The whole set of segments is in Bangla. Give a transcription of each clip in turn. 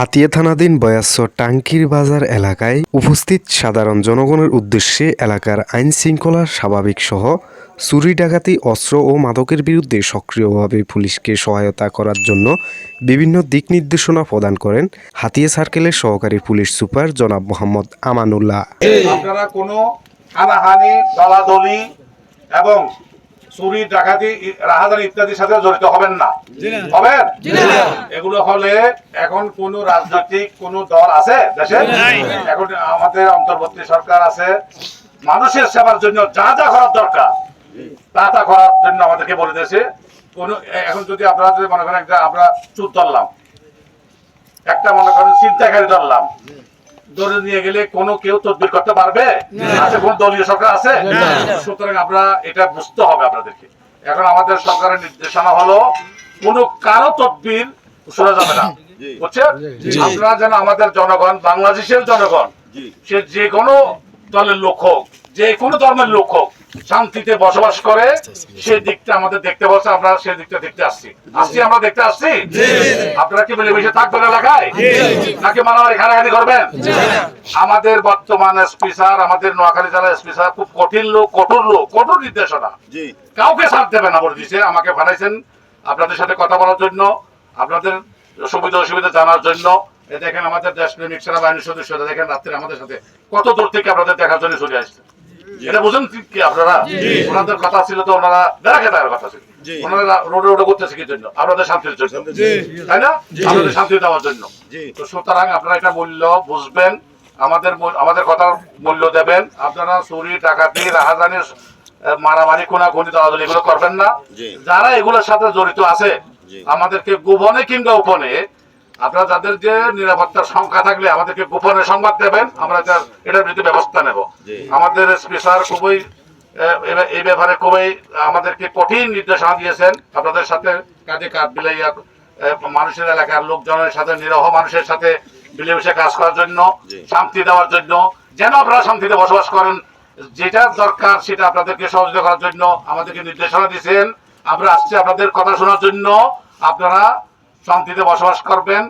হাতিয়া থানাধীন বয়াস্য টাঙ্কির বাজার এলাকায় উপস্থিত সাধারণ জনগণের উদ্দেশ্যে এলাকার আইন শৃঙ্খলা স্বাভাবিক সহ চুরি, ডাকাতি, অস্ত্র ও মাদকের বিরুদ্ধে সক্রিয়ভাবে পুলিশকে সহায়তা করার জন্য বিভিন্ন দিক নির্দেশনা প্রদান করেন হাতিয়া সার্কেলের সহকারী পুলিশ সুপার জনাব মোহাম্মদ আমানুল্লাহ। আপনারা কোনো হানাহানি, দলাদলি এবং চুরি ডাকাতি রাহাজানি ইত্যাদির সাথে জড়িত হবেন না। হবেন? এগুলো হলে এখন কোন রাজনৈতিক কোন দল আছে দেশে? এখন আমাদের অন্তর্বর্তী সরকার আছে। মানুষের সেবার জন্য যা যা করার দরকার তা তা করার জন্য আমাদেরকে বলে দিয়েছে। কোন এখন যদি আপনারা যদি মনে করেন একটা আমরা চুর ধরলাম একটা মনে করেন চিন্তাকারী ধরলাম ধরে নিয়ে গেলে কোন কেউ তদবির করতে পারবে? আছে কোন দলীয় সরকার আছে? সুতরাং আমরা এটা বুঝতে হবে আপনাদেরকে। এখন আমাদের সরকারের নির্দেশনা হলো কোন কারও তদবির শোনা যাবে না। বুঝছেন? আপনারা যেন আমাদের জনগণ বাংলাদেশের জনগণ সে যে কোনো দলের লোক হোক যে কোনো ধর্মের লোক হোক শান্তিতে বসবাস করে সে দিকটা আমাদের দেখতে বলছে আমরা সেই দিকটা দেখতে আসছি। আসছি আমরা দেখতে আসছি? আপনারা কি মিলেমিশে থাকবেন এলাকায়? নাকি মারামারি খানাখানি করবেন? আমাদের বর্তমান এসপি স্যার আমাদের নোয়াখালী জেলা এসপি স্যার খুব কঠিন লোক কঠোর লোক কঠোর নির্দেশনা। কাউকে সাথ দেবে না বলে দিছে আমাকে পাঠাইছেন আপনাদের সাথে কথা বলার জন্য আপনাদের সুবিধা অসুবিধা জানার জন্য। দেখেন আমাদের দেশ প্রেমিক সেনাবাহিনীর সদস্যরা দেখেন রাত্রে আমাদের সাথে কত দূর থেকে আপনাদের দেখার জন্য চলে আসছে। এটা বুঝেন কি- আপনারা? ওনাদের কথা ছিল তো ওনারা দেওয়ার কথা ছিল। ওনারা রোডে রোডে করতেছে কি জন্য? আপনাদের শান্তির জন্য। তাই না? আপনাদের শান্তি দেওয়ার জন্য। তো সুতরাং আপনারা এটা মূল্য বুঝবেন। আমাদের আমাদের কথার মূল্য দেবেন। আপনারা চুরি ডাকাতি রাহাজানি আহ, মারামারি কোনাকুনি দলাদলি এগুলো করবেন না। যারা এগুলোর সাথে জড়িত আছে আমাদেরকে গোপনে কিংবা উপনে আপনারা যাদের যে নিরাপত্তার সংখ্যা থাকলে আমাদেরকে গোপনে সংবাদ দেবেন আমরা এটার এটার বিরুদ্ধে ব্যবস্থা নেব। আমাদের স্পেশাল খুবই এই ব্যাপারে খুবই আমাদেরকে কঠিন নির্দেশনা দিয়েছেন। আপনাদের সাথে কাজে কাজ বিলাইয়া মানুষের এলাকার লোকজনের সাথে নিরহ মানুষের সাথে মিলেমিশে কাজ করার জন্য শান্তি দেওয়ার জন্য যেন আপনারা শান্তিতে বসবাস করেন যেটা দরকার সেটা আপনাদেরকে সহযোগিতা করার জন্য আমাদেরকে নির্দেশনা দিয়েছেন। আমরা আসছি আপনাদের কথা শোনার জন্য। আপনারা শান্তিতে বসবাস করবেন।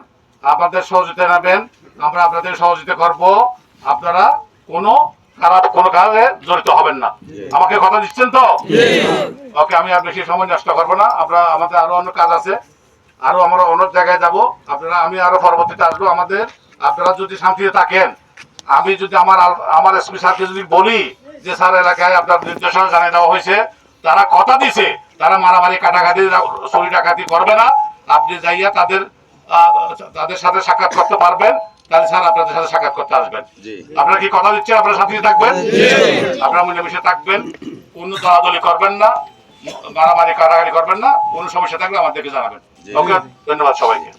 আপনাদের সহযোগিতা নেবেন আমরা আপনাদের সহযোগিতা করব। আপনারা কোনো খারাপ কোনো কাজে জড়িত হবেন না। আমাকে কথা দিচ্ছেন তো? ওকে আমি আর বেশি সময় নষ্ট করব না। আমরা আমাদের আরও অন্য কাজ আছে। আরও আমরা অন্য জায়গায় যাব। আপনারা আমি আরও পরবর্তীতে আসব। আমাদের আপনারা যদি শান্তিতে থাকেন আমি যদি আমার আমার এসপি স্যারকে যদি বলি যে স্যার এলাকায় আপনার নির্দেশনা জানিয়ে দেওয়া হয়েছে। তারা কথা দিছে তারা মারামারি কাটাকাটি চুরি ডাকাতি করবে না। আপনি যাইয়া তাদের তাদের সাথে সাক্ষাৎ করতে পারবেন তাহলে স্যার আপনাদের সাথে সাক্ষাৎ করতে আসবেন। আপনারা কি কথা দিচ্ছেন? আপনার সাথে থাকবেন? আপনারা মিলেমিশে থাকবেন। কোনো দলাদলি করবেন না মারামারি কাটাকাটি করবেন না কোনো সমস্যা থাকলে আমাদেরকে জানাবেন। ওকে ধন্যবাদ সবাইকে।